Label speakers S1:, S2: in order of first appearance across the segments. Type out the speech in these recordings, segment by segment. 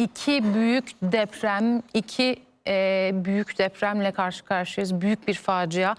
S1: iki büyük deprem, iki e, büyük depremle karşı karşıyayız. Büyük bir facia.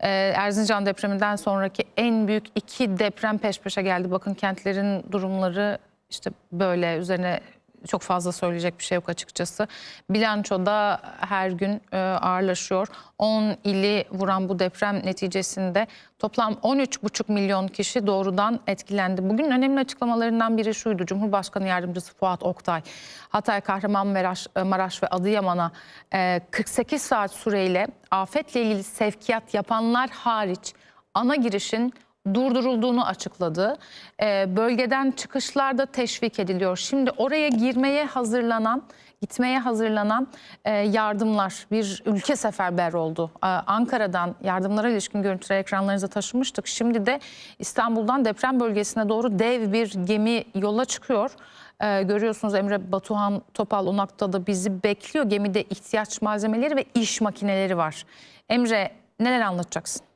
S1: E, Erzincan depreminden sonraki en büyük iki deprem peş peşe geldi. Bakın kentlerin durumları işte böyle üzerine çok fazla söyleyecek bir şey yok açıkçası. Bilançoda her gün e, ağırlaşıyor. 10 ili vuran bu deprem neticesinde toplam 13,5 milyon kişi doğrudan etkilendi. Bugün önemli açıklamalarından biri şuydu. Cumhurbaşkanı Yardımcısı Fuat Oktay, Hatay, Kahramanmaraş e, ve Adıyaman'a e, 48 saat süreyle afetle ilgili sevkiyat yapanlar hariç ana girişin durdurulduğunu açıkladı. Ee, bölgeden çıkışlar da teşvik ediliyor. Şimdi oraya girmeye hazırlanan, gitmeye hazırlanan e, yardımlar bir ülke seferber oldu. Ee, Ankara'dan yardımlara ilişkin görüntüleri ekranlarınıza taşımıştık. Şimdi de İstanbul'dan deprem bölgesine doğru dev bir gemi yola çıkıyor. Ee, görüyorsunuz Emre Batuhan Topal o noktada bizi bekliyor. Gemide ihtiyaç malzemeleri ve iş makineleri var. Emre neler anlatacaksın?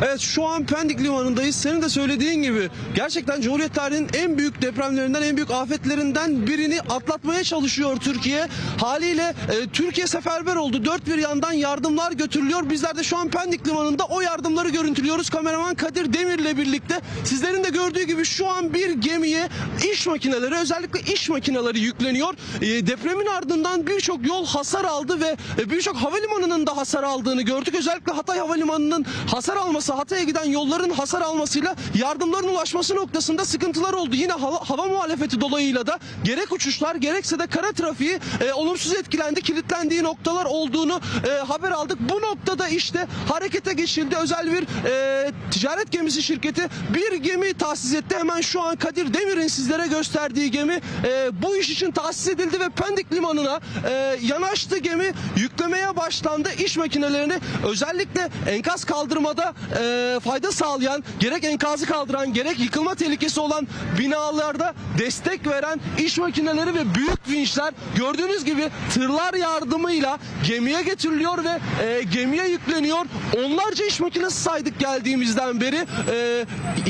S2: Evet şu an Pendik Limanı'ndayız. Senin de söylediğin gibi gerçekten Cumhuriyet tarihinin en büyük depremlerinden, en büyük afetlerinden birini atlatmaya çalışıyor Türkiye. Haliyle e, Türkiye seferber oldu. Dört bir yandan yardımlar götürülüyor. Bizler de şu an Pendik Limanı'nda o yardımları görüntülüyoruz. Kameraman Kadir Demir'le birlikte. Sizlerin de gördüğü gibi şu an bir gemiye iş makineleri, özellikle iş makineleri yükleniyor. E, depremin ardından birçok yol hasar aldı ve e, birçok havalimanının da hasar aldığını gördük. Özellikle Hatay Havalimanı'nın hasar alması, Hatay'a giden yolların hasar almasıyla yardımların ulaşması noktasında sıkıntılar oldu. Yine hava, hava muhalefeti dolayıyla da gerek uçuşlar gerekse de kara trafiği e, olumsuz etkilendi, kilitlendiği noktalar olduğunu e, haber aldık. Bu noktada işte harekete geçildi. Özel bir e, ticaret gemisi şirketi bir gemi tahsis etti. Hemen şu an Kadir Demir'in sizlere gösterdiği gemi e, bu iş için tahsis edildi ve Pendik Limanı'na e, yanaştı gemi yüklemeye başlandı iş makinelerini özellikle enkaz kaldırmada e, fayda sağlayan gerek enkazı kaldıran gerek yıkılma tehlikesi olan binalarda destek veren iş makineleri ve büyük vinçler gördüğünüz gibi tırlar yardımıyla gemiye getiriliyor ve e, gemiye yükleniyor. Onlarca iş makinesi saydık geldiğimizden beri. E,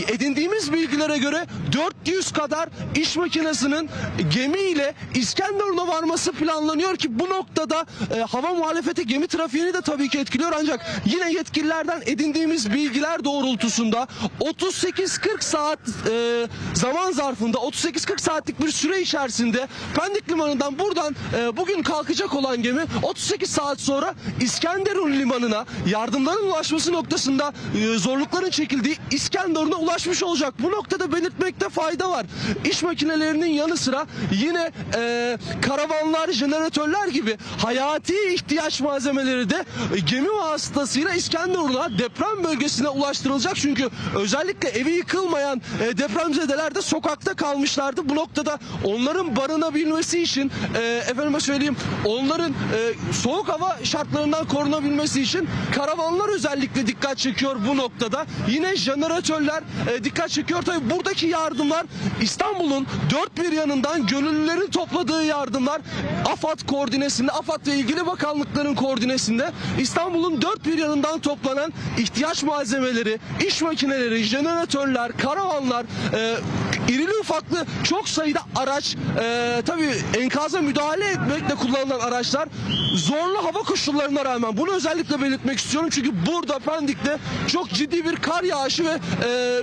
S2: edindiğimiz bilgilere göre 400 kadar iş makinesinin gemiyle İskenderun'a varması planlanıyor ki bu noktada e, hava muhalefeti gemi trafiğini de tabii ki etkiliyor ancak yine yetkililerden edindiğimiz bilgiler doğrultusunda 38-40 saat e, zaman zarfında 38-40 saatlik bir süre içerisinde Pendik Limanı'ndan buradan e, bugün kalkacak olan gemi 38 saat sonra İskenderun Limanı'na yardımların ulaşması noktasında e, zorlukların çekildiği İskenderun'a ulaşmış olacak. Bu noktada belirtmekte fayda var. İş makinelerinin yanı sıra yine e, karavanlar, jeneratörler gibi hayati ihtiyaç malzemeleri de e, gemi vasıtasıyla İskenderun'a deprem bölgesine ulaştırılacak. Çünkü özellikle evi yıkılmayan e, depremzedeler de sokakta kalmışlardı. Bu noktada onların barınabilmesi için e, efendime söyleyeyim onların e, soğuk hava şartlarından korunabilmesi için karavanlar özellikle dikkat çekiyor bu noktada. Yine jeneratörler e, dikkat çekiyor. Tabii buradaki yardımlar İstanbul'un dört bir yanından gönüllülerin topladığı yardımlar AFAD koordinesinde, AFAD ve ilgili bakanlıkların koordinesinde İstanbul'un dört bir yanından toplanan ihtiyaç malzemeleri, iş makineleri, jeneratörler, karavanlar, e, irili ufaklı çok sayıda araç, e, tabii enkaza müdahale etmekle kullanılan araçlar zorlu hava koşullarına rağmen bunu özellikle belirtmek istiyorum çünkü burada Pendik'te çok ciddi bir kar yağışı ve e,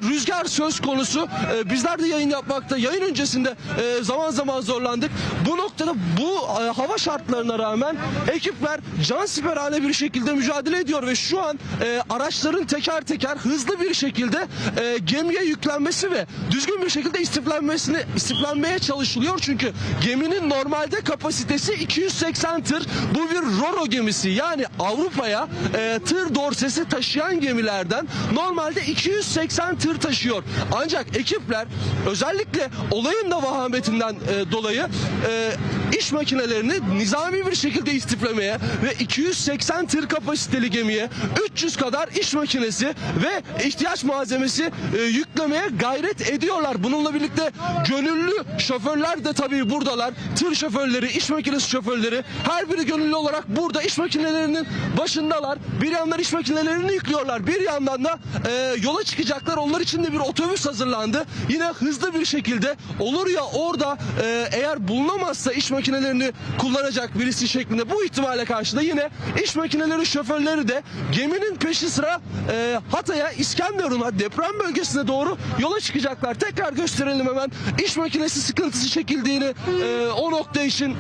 S2: rüzgar söz konusu. E, bizler de yayın yapmakta, yayın öncesinde e, zaman zaman zorlandık. Bu noktada bu e, hava şartlarına rağmen ekipler can siperhane bir şekilde mücadele ediyor ve şu an e, araçların teker teker hızlı bir şekilde e, gemiye yüklenmesi ve düzgün bir şekilde istiflenmesini istiflenmeye çalışılıyor çünkü geminin normalde kapasitesi 280 tır. Bu bir Roro gemisi yani Avrupa'ya e, tır dorsesi taşıyan gemilerden normalde 280 tır taşıyor. Ancak ekipler özellikle olayın da vahametinden e, dolayı e, iş makinelerini nizami bir şekilde istiflemeye ve 280 tır kapasiteli gemiye 300 kadar iş makinesi ve ihtiyaç malzemesi e, yüklemeye gayret ediyorlar. Bunun bununla birlikte gönüllü şoförler de tabii buradalar. Tır şoförleri, iş makinesi şoförleri her biri gönüllü olarak burada iş makinelerinin başındalar. Bir yandan iş makinelerini yüklüyorlar. Bir yandan da e, yola çıkacaklar. Onlar için de bir otobüs hazırlandı. Yine hızlı bir şekilde olur ya orada e, eğer bulunamazsa iş makinelerini kullanacak birisi şeklinde bu ihtimale karşı da yine iş makineleri şoförleri de geminin peşi sıra e, Hatay'a İskenderun'a deprem bölgesine doğru yola çıkacaklar. Tekrar gösterelim hemen iş makinesi sıkıntısı çekildiğini e, o nokta için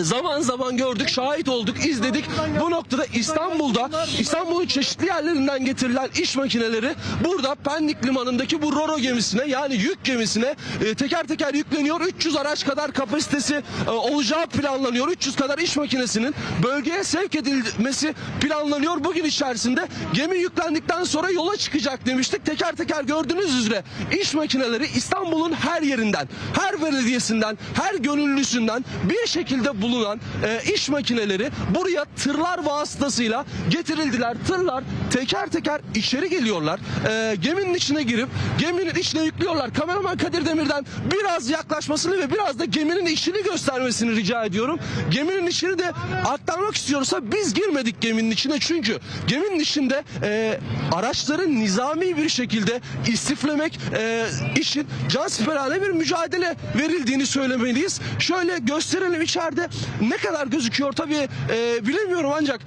S2: zaman zaman gördük, şahit olduk, izledik. Bu noktada İstanbul'da, İstanbul'un çeşitli yerlerinden getirilen iş makineleri burada Pendik Limanı'ndaki bu Roro gemisine yani yük gemisine e, teker teker yükleniyor. 300 araç kadar kapasitesi e, olacağı planlanıyor. 300 kadar iş makinesinin bölgeye sevk edilmesi planlanıyor. Bugün içerisinde gemi yüklendikten sonra yola çıkacak demiştik. Teker teker gördüğünüz üzere iş makineleri İstanbul'un her yerinden, her belediyesinden, her gönüllüsünden bir şekilde bulunan e, iş makineleri buraya tırlar vasıtasıyla getirildiler. Tırlar teker teker içeri geliyorlar. E, geminin içine girip geminin içine yüklüyorlar. Kameraman Kadir Demir'den biraz yaklaşmasını ve biraz da geminin içini göstermesini rica ediyorum. Geminin içini de aktarmak istiyorsa biz girmedik geminin içine çünkü geminin içinde e, araçları nizami bir şekilde istiflemek e, için cansiperane bir mücadele verildiğini söylemeliyiz. Şöyle gösterelim içeride ne kadar gözüküyor tabii e, bilemiyorum ancak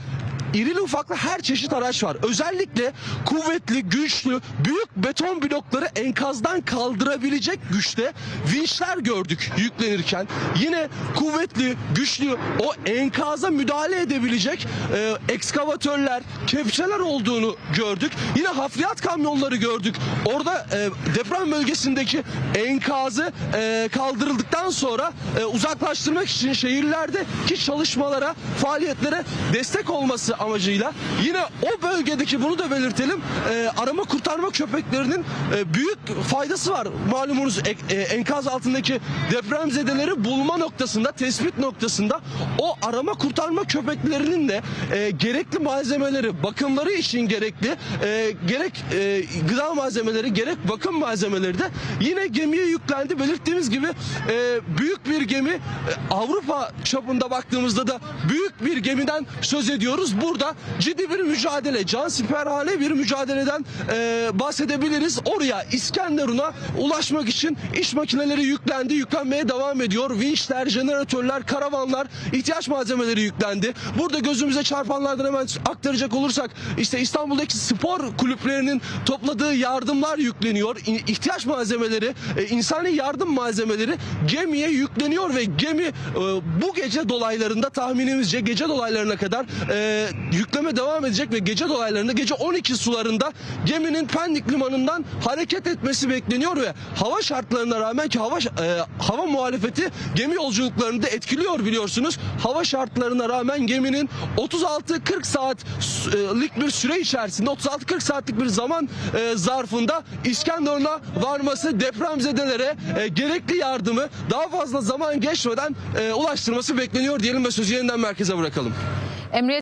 S2: İrili ufaklı her çeşit araç var. Özellikle kuvvetli, güçlü, büyük beton blokları enkazdan kaldırabilecek güçte vinçler gördük yüklenirken. Yine kuvvetli, güçlü, o enkaza müdahale edebilecek e, ekskavatörler, kepçeler olduğunu gördük. Yine hafriyat kamyonları gördük. Orada e, deprem bölgesindeki enkazı e, kaldırıldıktan sonra e, uzaklaştırmak için şehirlerdeki çalışmalara, faaliyetlere destek olması amacıyla yine o bölgedeki bunu da belirtelim e, arama kurtarma köpeklerinin e, büyük faydası var. Malumunuz e, e, enkaz altındaki depremzedeleri bulma noktasında, tespit noktasında o arama kurtarma köpeklerinin de e, gerekli malzemeleri, bakımları için gerekli e, gerek e, gıda malzemeleri, gerek bakım malzemeleri de yine gemiye yüklendi. Belirttiğimiz gibi e, büyük bir gemi e, Avrupa çapında baktığımızda da büyük bir gemiden söz ediyoruz. Burada ciddi bir mücadele, cansiperhane bir mücadeleden e, bahsedebiliriz. Oraya İskenderun'a ulaşmak için iş makineleri yüklendi, yüklenmeye devam ediyor. Vinçler, jeneratörler, karavanlar, ihtiyaç malzemeleri yüklendi. Burada gözümüze çarpanlardan hemen aktaracak olursak işte İstanbul'daki spor kulüplerinin topladığı yardımlar yükleniyor. İhtiyaç malzemeleri, e, insani yardım malzemeleri gemiye yükleniyor ve gemi e, bu gece dolaylarında tahminimizce gece dolaylarına kadar e, yükleme devam edecek ve gece dolaylarında gece 12 sularında geminin Pendik limanından hareket etmesi bekleniyor ve hava şartlarına rağmen ki hava e, hava muhalefeti gemi yolculuklarını da etkiliyor biliyorsunuz. Hava şartlarına rağmen geminin 36-40 saatlik bir süre içerisinde 36-40 saatlik bir zaman e, zarfında İskenderun'a varması depremzedelere e, gerekli yardımı daha fazla zaman geçmeden e, ulaştırması bekleniyor diyelim ve sözü yeniden merkeze bırakalım.
S1: Emniyet